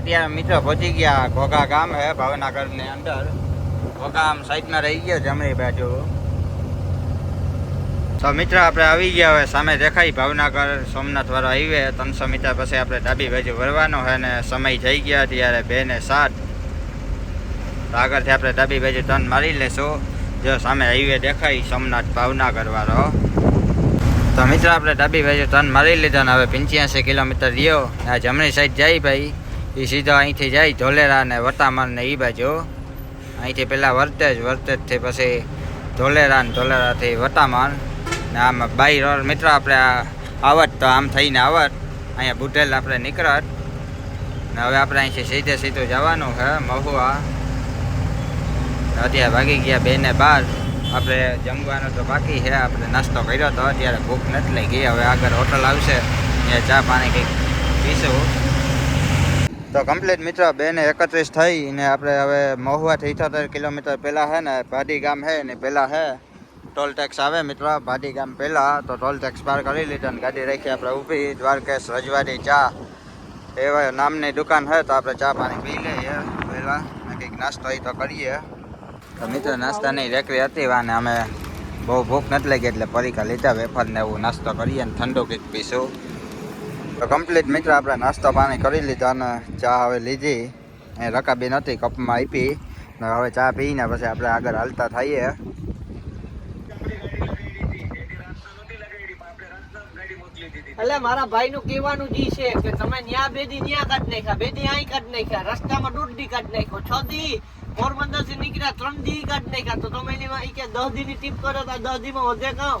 અત્યારે મિત્રો પહોંચી ગયા ઘોઘા ગામ હે ભાવનગરની અંદર. ઘોઘા આમ સાઈડમાં રહી ગયો જમણી બાજુ. તો મિત્ર, આપણે આવી ગયા હવે સામે દેખાય ભાવનગર, સોમનાથ વાળો હાઈવે ત્રણસો મીટર પછી આપણે ડાબી બાજુ વળવાનો છે ને સમય જઈ ગયા ત્યારે બે ને સાત. તો આગળથી આપણે ડાબી બાજુ ટર્ન મારી લેશું. જો સામે હાઈવે દેખાય સોમનાથ ભાવનગર વાળો. તો મિત્ર, આપણે ડાબી બાજુ ટર્ન મારી લીધો ને હવે પંચ્યાસી કિલોમીટર રહ્યો. આ જમણી સાઈડ જાય ભાઈ. એ સીધો અહીંથી જાય, ધોલેરા ને વટામણ ને એ બાજુ. અહીંથી પહેલાં વર્તેજ, વર્તેજથી પછી ધોલેરા ને ધોલેરાથી વટામણ ને આમ બાઈ રોડ, મિત્ર આપણે આવત તો આમ થઈને આવત. અહીંયા બુટેલ આપણે નીકળત. ને હવે આપણે અહીંથી સીધે સીધું જવાનું છે મહુવા. અત્યારે વાગી ગયા બે ને બાર. આપણે જમવાનું તો બાકી છે આપણે નાસ્તો કર્યો તો અત્યારે ભૂખ નથી લઈ ગઈ હવે આગળ હોટલ આવશે. ત્યાં ચા પાણી કંઈક પીશું. તો કમ્પ્લીટ મિત્રો બે ને એકત્રીસ થઈ ને આપણે હવે મહુવાથી ઇઠોતેર કિલોમીટર પહેલાં છે ને, ભાડી ગામ છે ને પહેલાં છે ટોલ ટેક્સ આવે મિત્રો, ભાડી ગામ પહેલાં, તો ટોલ ટેક્સ પાર કરી લીધો ને ગાડી રાખી આપણે ઊભી, દ્વારકેશ, રજવાડી, ચા. એવા નામની દુકાન છે તો આપણે ચા પાણી પી લઈએ પહેલાં કંઈક નાસ્તો તો કરીએ. તો મિત્રો, નાસ્તાની રેકરી હતી અને અમે બહુ ભૂખ નથી લાગી એટલે પરીકા લીધા વેફર ને એવું નાસ્તો કરીએ ને ઠંડુ કંઈક પીશું. તો કમ્પ્લીટ મિત્ર, આપણે નાસ્તો પાણી કરી લીધા અને ચા હવે લીધી. એ રકાબી નથી કપમાં આપી. ને હવે ચા પીને પછી આપણે આગળ હાલતા થઈએ. એટલે મારા ભાઈ નું કહેવાનું જી છે કે તમે ન્યા બેદી ન્યા કાઢ નાખ્યા, બેદી અહીં કાઢ નાખ્યા, રસ્તામાં દોઢ દી કાઢ નાખ્યો, છ દી પોરબંદર નીકળ્યા, ત્રણ દી કાઢ નાખ્યા. તો તમે એની કે દસ દી ની કરો તો દસ દી વધે કામ?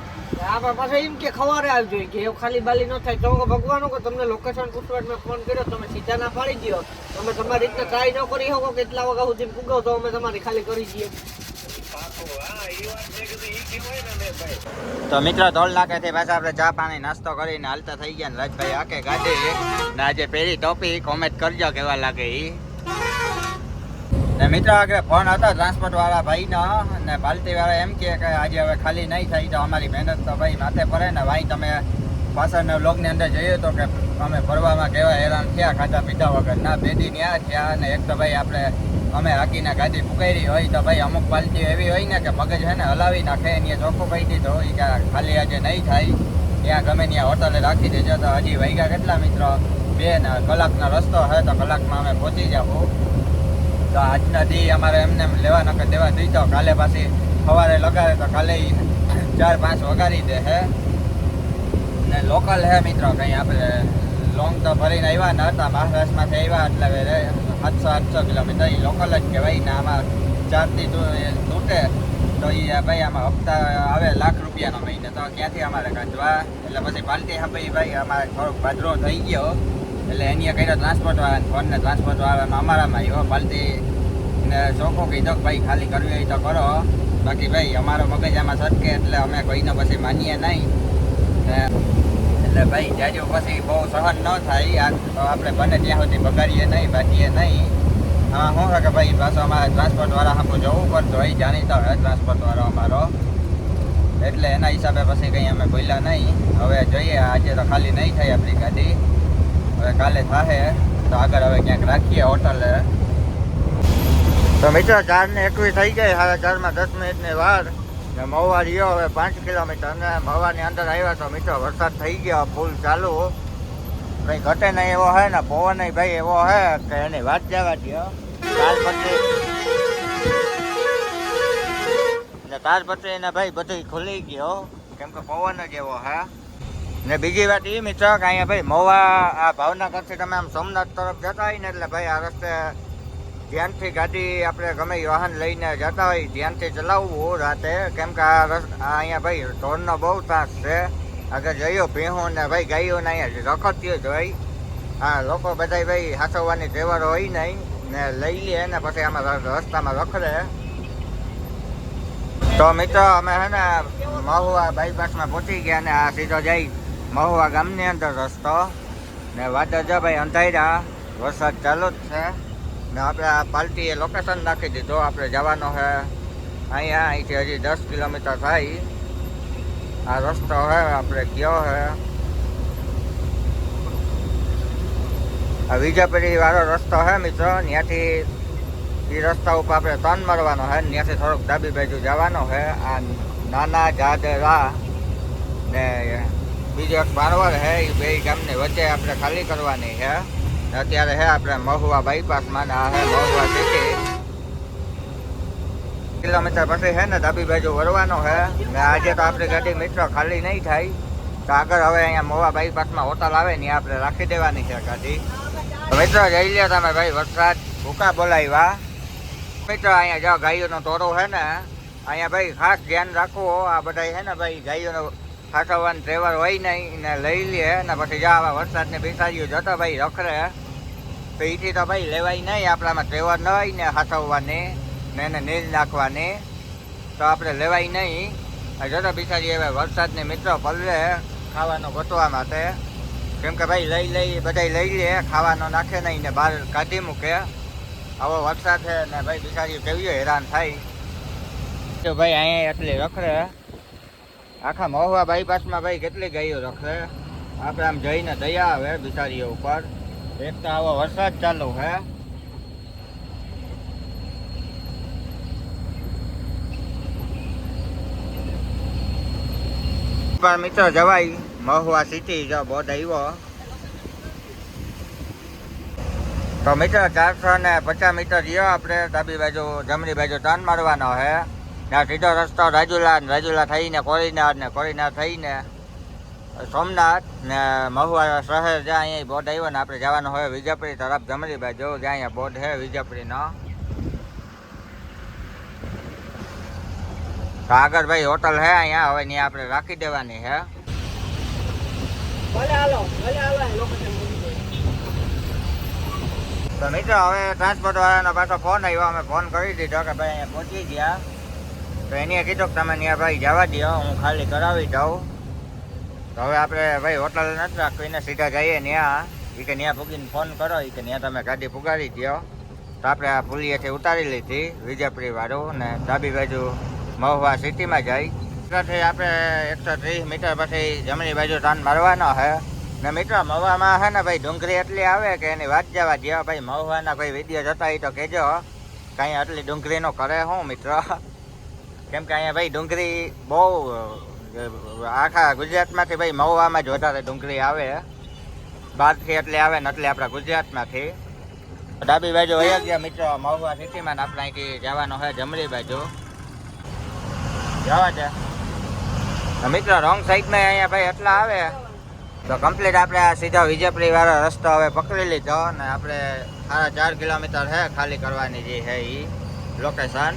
આપણે પાછા એમ કે ખવારે આવજો. કે એવું ખાલી બાલી ન થાય. તો ભગવાનો કે તમને લોકેશન પૂછવા મેં ફોન કર્યો, તમે સીધા ના પાડી દો તમે તમારી રીતે ટ્રાય ન કરી શકો, કેટલા વાગા સુધી પૂગો તો અમે તમારી ખાલી કરી દઈએ તો મિત્રો, ધોલ નાખે છે પાછા આપણે ચા પાણી નાસ્તો કરીને હાલતા થઈ ગયા ને રાજભાઈ આખે ગાડી. ને આજે પહેરી ટોપી કોમેન્ટ કરજો કેવા લાગે ઈ. ને મિત્ર, આગળ ફોન હતા ટ્રાન્સપોર્ટ વાળા ભાઈનો ને પાલતી વાળા એમ કે આજે હવે ખાલી નહીં થઈ તો અમારી મહેનત તો ભાઈ માથે પડે ને ભાઈ તમે પાછળના વ્લોગની અંદર જોઈએ તો કે અમે ફરવામાં કેવા હેરાન થયા, ખાધા પીધા વગર ના બેદી ન્યા થયા ને એક તો ભાઈ આપણે અમે હાકીને ગાદી પુકારી હોય તો ભાઈ અમુક પાલતી એવી હોય ને કે મગજ છે ને હલાવી નાખે એને ચોખ્ખું કહી દીધો કે ખાલી આજે નહીં થાય, ત્યાં ગમે ત્યાં હોટલે રાખી દેજો, તો હજી વૈગા કેટલા મિત્રો, બે ને કલાકનો રસ્તો હોય તો કલાકમાં અમે પહોંચી જાવું તો આજના દી અમારે એમને એમ લેવા નકર દેવા તો કાલે પાછી સવારે લગાવે તો કાલે ચાર પાંચ વગાડી દે હે. ને લોકલ હે મિત્રો, કંઈ આપણે લોંગ તો ભરીને આવ્યા ન હતા. મહારાષ્ટ્રમાંથી આવ્યા એટલે સાતસો, આઠસો કિલોમીટર. એ લોકલ જ કહેવાય ને આમાં ચારથી તૂટે. તો એ ભાઈ આમાં હપ્તા આવે લાખ રૂપિયાનો મહિને. તો ક્યાંથી અમારે કાઢવા? એટલે પછી પાલટી હા ભાઈ, અમારે થોડોક ભાદરો થઈ ગયો. એટલે એની કર્યો ટ્રાન્સપોર્ટ વાળાને ફોનને ટ્રાન્સપોર્ટ વાળાનો અમારામાં એવો પાલતી ને ચોખ્ખો કીધો કે ભાઈ ખાલી કરવી હોય તો કરો બાકી ભાઈ અમારો મગજ આમાં સટકે એટલે અમે કોઈને પછી માનીએ નહીં. એટલે ભાઈ જાજુ પછી બહુ સહન ન થાય. તો આપણે બને ત્યાં સુધી બગાડીએ નહીં બાકીએ નહીં. હા છે કે ભાઈ પાછો અમારે ટ્રાન્સપોર્ટ વાળા હાંકું જવું પડતું હોય, જાણીતો હોય ટ્રાન્સપોર્ટ વાળો અમારો. એટલે એના હિસાબે પછી કંઈ અમે બોલ્યા નહીં. હવે જોઈએ, આજે તો ખાલી નહીં થાય આપણી ગાડી. હવે કાલે થાહે, તો આગળ હવે ક્યાંક રાખીએ હોટલે. તો મિત્રો ચાર ને એકવીસ થઈ ગઈ, હવે ચારમાં દસ મિનિટની વાર. ને મહુવા રહ્યો, હવે પાંચ કિલોમીટર. ને મહુવાની અંદર આવ્યા તો મિત્રો, વરસાદ થઈ ગયો, ફૂલ ચાલુ. કંઈ ઘટે નહીં એવો હે ને, પવન ભાઈ એવો હે કે એની વાત જવા દો તાર પછી તાર એને ભાઈ બધું ખુલી ગયો, કેમ કે પવન જ એવો હે. ને બીજી વાત એ મિત્ર, કે અહીંયા ભાઈ મોવા, આ ભાવનગરથી તમે આમ સોમનાથ તરફ જતા હોય ને, એટલે ભાઈ આ રસ્તે ધ્યાનથી ગાડી આપણે ગમે વાહન લઈને જતા હોય, ધ્યાનથી ચલાવવું રાતે. કેમ કે આ રસ, આ અહીંયા ભાઈ ઢોરનો બહુ ત્રાસ છે. આગળ જઈઓ, ભેહું ને ભાઈ ગાયોને અહીંયા રખડતી જ હોય. હા લોકો બધા ભાઈ હાથવવાની તહેવારો હોય નહીં ને લઈ લે ને પછી આમાં રસ્તામાં રખડે. તો મિત્રો, અમે હે ને મહુવા બાયપાસમાં પહોંચી ગયા ને આ સીધો જઈ મહુવા ગામની અંદર રસ્તો ને વાદળ જો ભાઈ અંધાર્યા વરસાદ ચાલુ જ છે. ને આપણે આ પાલટીએ લોકેશન નાખી દીધું, આપણે જવાનો છે અહીંયા અહીંથી હજી દસ કિલોમીટર થાય. આ રસ્તો હે, આપણે કયો હે. આ વિજાપુરી વાળો રસ્તો હે મિત્રો ત્યાંથી એ રસ્તા ઉપર આપણે તન મારવાનો હે ત્યાંથી થોડુંક ડાબી બાજુ જવાનો હે. આ નાના જાદરા ને બીજો એક બારવર હે એ બે ગામની વચ્ચે આપણે ખાલી કરવાની છે. અત્યારે હે આપણે મહુવા બાયપાસમાં આ હે મહુવા સિટી કિલોમીટર પછી છે ને ડાબી બાજુ વરવાનો છે. ને આજે તો આપણી ગાડી મિત્રો ખાલી નહીં થાય. તો આગળ હવે અહીંયા મહુવા બાયપાસમાં હોટલ આવે ને આપણે રાખી દેવાની છે ગાડી. મિત્રો જઈ લ્યો તમે ભાઈ વરસાદ. ભૂકા બોલાવ્યા. મિત્રો અહીંયા જો ગાયોનો તોરો છે ને, અહીંયા ભાઈ ખાસ ધ્યાન રાખવો આ બધા છે ને ભાઈ ગાયોનો સાચવવાનો ટ્રેવર હોય નહીં ને લઈ લે ને પછી જા આવા વરસાદને બેસાડ્યું જતો ભાઈ રખડે. તો એથી તો ભાઈ લેવાય નહીં, આપણામાં ટ્રેવર ન હોય ને હાથવવાને ને એને નીલ નાખવાની. તો આપણે લેવાય નહીં. જતો બિચારી હવે વરસાદને મિત્રો પલવે ખાવાનો ગોતવા માટે. કેમ કે ભાઈ લઈ લઈ બધા લઈ લે, ખાવાનો નાખે નહીં ને બહાર કાઢી મૂકે. આવો વરસાદ છે ને ભાઈ બિચારી કેવી હેરાન થાય. તો ભાઈ અહીંયા એટલી રખડે. આખા મહુવા બાયપાસમાં ભાઈ કેટલી ગાયો રખે? આપણે આમ જઈને દયા આવે બિચારીઓ ઉપર. એક તો આવો વરસાદ ચાલુ હે. પણ મિત્રો જવાય, મહુવા સિટી જો બોર્ડ આવ્યો. તો મિત્રો ચારસો ને પચાસ મીટર રહ્યો આપણે, ડાબી બાજુ જમણી બાજુ ટર્ન મારવાનો છે ત્યાં સીધો રસ્તો રાજુલા ને રાજુલા થઈને કોરીનાર ને કોરીનાર થઈને સોમનાથ ને મહુવા શહેર જ્યાં અહીંયા બોર્ડ આવ્યો ને આપણે જવાનું હોય વિજાપુરી તરફ જમણી બાજુ જ્યાં અહીંયા બોર્ડ છે વિજાપુરીનો. તો આગળ ભાઈ હોટલ છે અહીંયા હવે ત્યાં આપણે રાખી દેવાની છે. તો મિત્રો હવે ટ્રાન્સપોર્ટ વાળાનો પાછો ફોન આવ્યો અમે ફોન કરી દીધો કે ભાઈ અહીંયા પહોંચી ગયા. તો એને કીધું કે તમે ત્યાં ભાઈ જવા દો હું ખાલી કરાવી જાઉં તો હવે આપણે ભાઈ હોટલ નથી રાખવીને સીધા જઈએ ત્યાં એ કે ત્યાં પૂગીને ફોન કરો એ કે ત્યાં તમે ગાડી પુગાડી દો તો આપણે આ પુલિયાથી ઉતારી લીધી વિજયપુરી વાળું ને ડાબી બાજુ મહુવા સિટીમાં જઈ ત્યાંથી આપણે એકસો ત્રીસ મીટર પછી જમણી બાજુ ટાન મારવાનો છે ને મિત્રો, મહુવામાં છે ને ભાઈ ડુંગળી એટલી આવે કે એની વાત જવા દો ભાઈ મહુવાના કોઈ વીડિયો જતા હોય તો કહેજો. કાંઈ આટલી ડુંગળીનો કરે હું, મિત્રો? કેમ કે અહીંયા ભાઈ ડુંગળી બહુ આખા ગુજરાતમાંથી ભાઈ મહુવામાં જ વધારે ડુંગળી આવે. બહારથી એટલે આવે ને એટલે આપણા ગુજરાતમાંથી. ડાબી બાજુ વયા મિત્રો, મહુવા સિટીમાં ને આપણે અહીંથી જવાનો છે જમણી બાજુ. જવા છે મિત્રો, રોંગ સાઈડમાં અહીંયા ભાઈ એટલા આવે. તો કમ્પ્લીટ આપણે આ સીધો વિજયપુરી વાળો રસ્તો હવે પકડી લીધો ને આપણે સાડા ચાર કિલોમીટર છે ખાલી કરવાની જે છે એ લોકેશન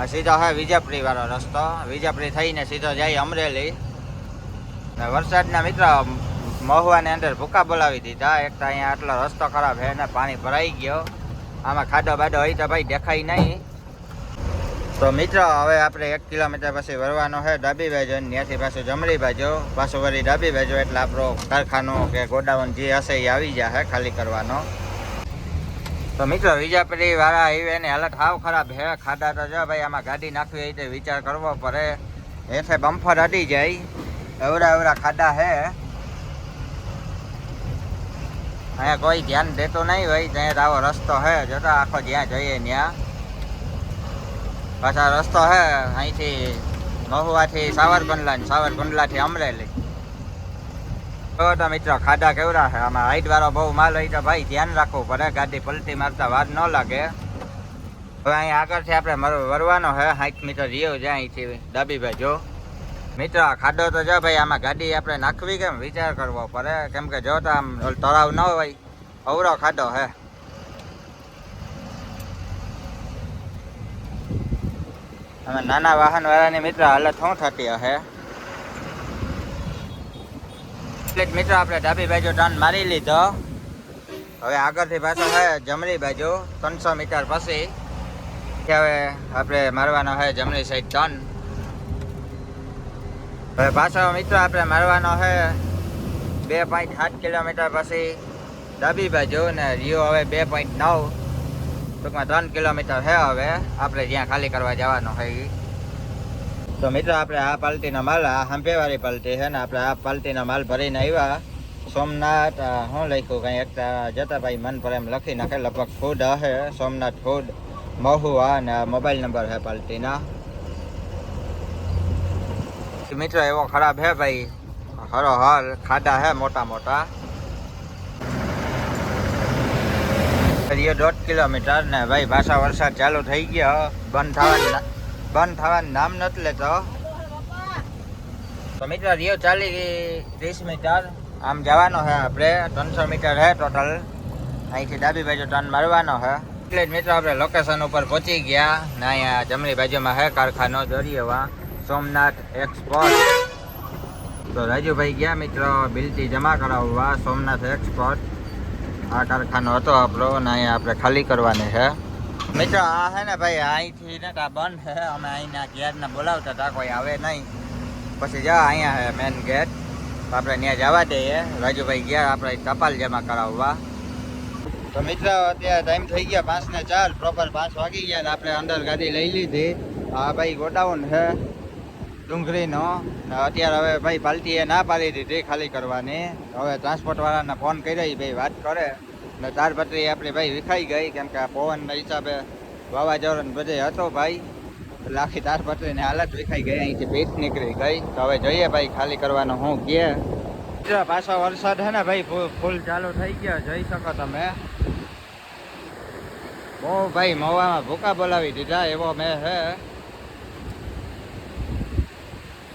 આ સીધો હે વિજયપુરી વાળો રસ્તો. વિજયપુરી થઈને સીધો જાય અમરેલી. વરસાદના મિત્ર, મહુવાની અંદર ભૂકા બોલાવી દીધા. એક તો અહીંયા આટલો રસ્તો ખરાબ છે ને પાણી ભરાઈ ગયો. આમાં ખાડો બાડો હોય તો ભાઈ દેખાય નહીં. તો મિત્રો, હવે આપણે એક કિલોમીટર પછી વરવાનો છે ડાબી બાજુ અને ત્યાંથી પાછું જમણી બાજુ. પાછું વળી ડાબી બાજુ એટલે આપણો કારખાનો કે ગોડાઉન જે હશે એ આવી જશે ખાલી કરવાનો. તો મિત્રો વિજાપરી વાળા હાઈવે એની હાલત હાવ ખરાબ હે ખાડા તો જો ભાઈ, આમાં ગાડી નાખવી તો વિચાર કરવો પડે. એસે બમ્ફર અડી જાય, એવડા એવડા ખાડા હે. અહીંયા કોઈ ધ્યાન દેતું નહીં હોય, ત્યાં આવો રસ્તો હે. જોતા આખો જ્યાં જઈએ ત્યાં. પાછા રસ્તો હે, અહીંથી મહુવાથી સાવરકુંડલા સાવરકુંડલાથી અમરેલી. તો મિત્રો, ખાડા કેવડા છે? આમાં હાઈટ વાળો બહુ માલ હોય તો ભાઈ ધ્યાન રાખવું પડે. ગાડી પલટી મારતા વાર ન લાગે. હવે અહીંયા આગળથી આપણે વરવાનો છે. સાઠ મીટર જીવ છે અહીંથી. ડાબી બાજુ મિત્રો ખાડો તો જો ભાઈ, આમાં ગાડી આપણે નાખવી કેમ? વિચાર કરવો પડે. કેમ કે જો તો આમ તળાવ ન હોય. અવરો ખાડો હે અમે નાના વાહન વાળાની મિત્ર હાલત શું થતી હશે? એટલે મિત્રો આપણે ડાબી બાજુ ટર્ન મારી લીધો. હવે આગળથી પાછો છે જમણી બાજુ, ત્રણસો મીટર પછી. હવે આપણે મારવાનો છે જમણી સાઈડ ટર્ન હવે પાછો મિત્રો આપણે મારવાનો છે બે પોઈન્ટ સાત કિલોમીટર પછી ડાબી બાજુ ને રિયો હવે બે પોઈન્ટ નવ. ટૂંકમાં ત્રણ કિલોમીટર છે હવે. આપણે જ્યાં ખાલી કરવા જવાનો ઈ. તો મિત્રો આપણે આ પાલટીનો માલ આ હંપેવાળી પાલટી છે ને આપણે આ પાલટીનો માલ ભરીને આવ્યા. સોમનાથ અ, શું લખ્યું કંઈ એક જતાભાઈ મન પર એમ લખી નાખે લગભગ ફૂડ હશે સોમનાથ ફૂડ મહુવા અને આ મોબાઈલ નંબર છે પાલટીના. મિત્રો એવો ખરાબ હે ભાઈ હરો હર ખાડા હે મોટા મોટા. રિયો દોઢ કિલોમીટર ને ભાઈ ભાષા વરસાદ ચાલુ થઈ ગયો બંધ થવાનું ના- બંધ થવાનું નામ નથી લેતો. તો મિત્રો, રિયો ચાલી ત્રીસ મીટર. આમ જવાનો છે આપણે, ત્રણસો મીટર છે ટોટલ અહીંથી ડાબી બાજુ ટર્ન મારવાનો છે એટલે જ મિત્રો, આપણે લોકેશન ઉપર પહોંચી ગયા ને અહીંયા જમણી બાજુમાં છે કારખાનો દરિયાવા સોમનાથ એક્સપોર્ટ તો રાજુભાઈ ગયા મિત્રો, બિલથી જમા કરાવવા સોમનાથ એક્સપોર્ટ આ કારખાનો હતો આપણો અને અહીંયા આપણે ખાલી કરવાની છે મિત્રો, આ છે ને ભાઈ, અહીંથી ને આ બંધ છે. અમે અહીંના ગેટને બોલાવતા હતા, કોઈ આવે નહીં. પછી જા, અહીંયા છે મેન ગેટ આપણે ત્યાં જવા દઈએ. રાજુભાઈ ગયા, આપણે ટપાલ જમા કરાવવા. તો મિત્રો, અત્યારે ટાઈમ થઈ ગયા પાંચ ને ચાર. પ્રોપર પાંચ વાગી ગયા આપણે અંદર ગાડી લઈ લીધી. આ ભાઈ ગોડાઉન છે, ડુંગળીનો. અત્યારે હવે ભાઈ પાલટીએ ના પાડી દીધી ખાલી કરવાની. હવે ટ્રાન્સપોર્ટવાળાને ફોન કર્યો ભાઈ વાત કરે. ને તારપત્રી આપણી ભાઈ વિખાઈ ગઈ, કેમ કે આ પવનના હિસાબે વાવાઝોડું ને બધે હતો ભાઈ. એટલે આખી તારપત્રીની હાલત વિખાઈ ગઈ, અહીંથી પીઠ નીકળી ગઈ. તો હવે જોઈએ ભાઈ ખાલી કરવાનું હું કે. પાછો વરસાદ છે ને ભાઈ ફૂલ ચાલુ થઈ ગયો, જોઈ શકો તમે. બહુ ભાઈ મવામાં ભૂકા બોલાવી દીધા, એવો મેં હે.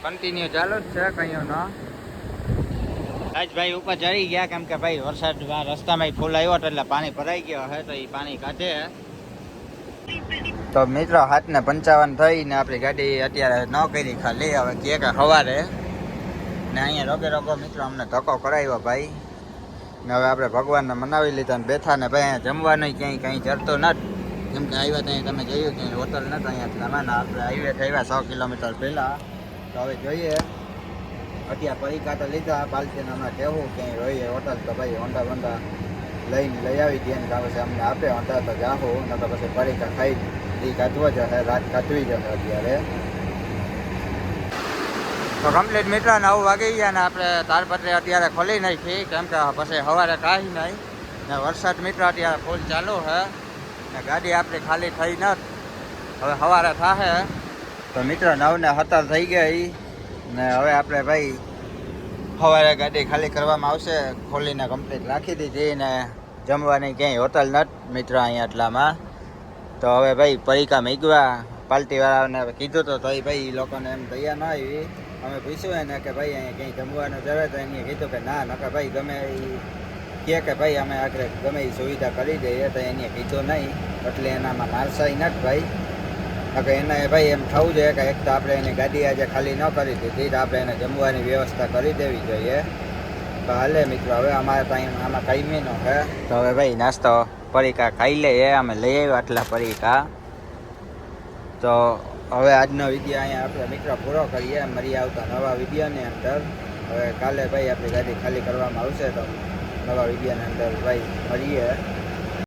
કન્ટિન્યુ ચાલુ જ છે કયો ન આજ ભાઈ ઉપર ચડી ગયા કેમ કે ભાઈ વરસાદ રસ્તામાં ફૂલ આવ્યો હતો એટલે પાણી ભરાઈ ગયો હે તો એ પાણી કાઢે તો મિત્રો હાથ ને પંચાવન થઈ ને આપણી ગાડી અત્યારે ન કરી ખાલી, હવે કે કે સવારે ને અહીંયા રોગે રોગો મિત્રો અમને ધક્કો કરાવ્યો ભાઈ. ને હવે આપણે ભગવાનને મનાવી લીધા ને બેઠા ને ભાઈ અહીંયા જમવાનું ક્યાંય કંઈ ચડતો નથી. કેમ કે આવ્યા ત્યાં તમે જોયું કે હોટલ નથી અહીંયા જમાના. આપણે હાઈવે આવ્યા સો કિલોમીટર પહેલાં. તો હવે જોઈએ. અત્યારે પરીક્ષા તો લીધા પાલસીને હમણાં કહેવું ક્યાંય રહીએ હોટલ તો ભાઈ હોંડા વોન્ડા લઈને લઈ આવી દે ને પછી અમને આપે હોન્ડા તો જાહો ને તો પછી પરીકા ખાઈ દી કાઢવા જશે રાત કાઢવી જશે અત્યારે. તો કમ્પ્લીટ મિત્ર નવ વાગી ગયા ને આપણે તારપત્રી અત્યારે ખોલી નાખી, કેમ કે પછી સવારે કાંઈ નહીં. ને વરસાદ મિત્ર અત્યારે ફૂલ ચાલુ છે ને ગાડી આપણી ખાલી થઈ નથી હવે સવારે થાશે તો મિત્ર નવને હતા થઈ ગઈ. ને હવે આપણે ભાઈ સવારે ગાડી ખાલી કરવામાં આવશે, ખોલીને કમ્પ્લીટ રાખી દીધી ને જમવાની ક્યાંય હોટલ નથી, મિત્રો અહીંયા એટલામાં તો હવે ભાઈ પરીકા મીગવા પાલટીવાળાને કીધું તો તોય ભાઈ એ લોકોને એમ તૈયાર ન આવી. અમે પૂછ્યું એને કે ભાઈ અહીંયા ક્યાંય જમવાનું જવે તો એને કીધું કે ના નકા ભાઈ ગમે એ કહે કે ભાઈ અમે આગળ ગમે એ સુવિધા કરી દઈએ તો એને કીધું નહીં. એટલે એનામાં મારસાઈ નથી ભાઈ. નકર એને ભાઈ એમ થવું જોઈએ કે એક તો આપણે એની ગાડી આજે ખાલી ન કરી દીધી તો આપણે એને જમવાની વ્યવસ્થા કરી દેવી જોઈએ. તો હાલે મિત્રો, હવે અમારે ટાઈમ આમાં કાયમીનો છે તો હવે ભાઈ નાસ્તો પરીકા ખાઈ લઈએ અમે લઈ આવ્યા આટલા પરીકા. તો હવે આજનો વીડિયો અહીંયા આપણે મિત્રો પૂરો કરીએ, મરી આવતા નવા વિડીયોની અંદર. હવે કાલે ભાઈ આપણી ગાડી ખાલી કરવામાં આવશે તો નવા વિડીયોની અંદર ભાઈ મળીએ.